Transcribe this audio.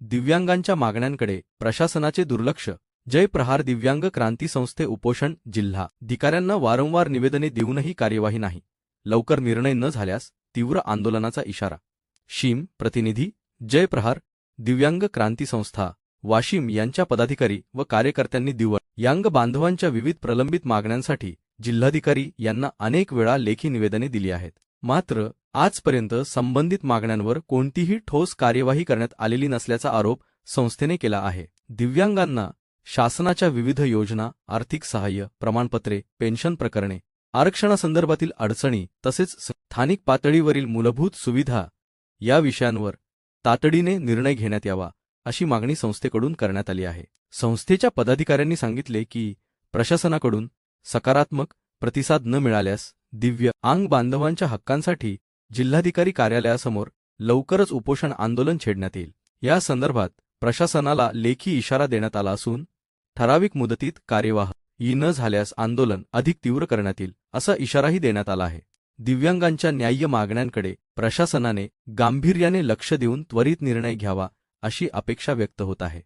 दिव्यांगांच्या मागण्यांकडे प्रशासनाचे दुर्लक्ष. जय प्रहार दिव्यांग क्रांती संस्थे उपोषण जिल्हा. अधिकाऱ्यांना वारंवार निवेदने देऊनही कार्यवाही नाही. लवकर निर्णय न झाल्यास तीव्र आंदोलनाचा इशारा. शीम प्रतिनिधी जय प्रहार दिव्यांग क्रांती संस्था वाशिम यांच्या पदाधिकारी व कार्यकर्त्यांनी दिव्यांग बांधवांच्या विविध प्रलंबित मागण्यांसाठी जिल्हाधिकारी यांना अनेक वेळा लेखी निवेदने दिली आहेत. मात्र आजपर्यंत संबंधित मागण्यांवर कोणतीही ठोस कार्यवाही करण्यात आलेली नसल्याचा आरोप संस्थेने केला आहे. दिव्यांगांना शासनाच्या विविध योजना आर्थिक सहाय्य प्रमाणपत्रे पेन्शन प्रकरणे आरक्षणासंदर्भातील अडचणी तसेच स्थानिक पातळीवरील मूलभूत सुविधा या विषयांवर तातडीने निर्णय घेण्यात यावा अशी मागणी संस्थेकडून करण्यात आली आहे. संस्थेच्या पदाधिकाऱ्यांनी सांगितले की प्रशासनाकडून सकारात्मक प्रतिसाद न मिळाल्यास दिव्य आंग बांधवांच्या हक्कांसाठी जिल्हाधिकारी कार्यालयासमोर लवकरच उपोषण आंदोलन छेडण्यात येईल. या संदर्भात प्रशासनाला लेखी इशारा देण्यात आला असून ठराविक मुदतीत कार्यवाह ई न झाल्यास आंदोलन अधिक तीव्र करण्यात येईल असा इशाराही देण्यात आला आहे. दिव्यांगांच्या न्याय्य मागण्यांकडे प्रशासनाने गांभीर्याने लक्ष देऊन त्वरित निर्णय घ्यावा अशी अपेक्षा व्यक्त होत आहे.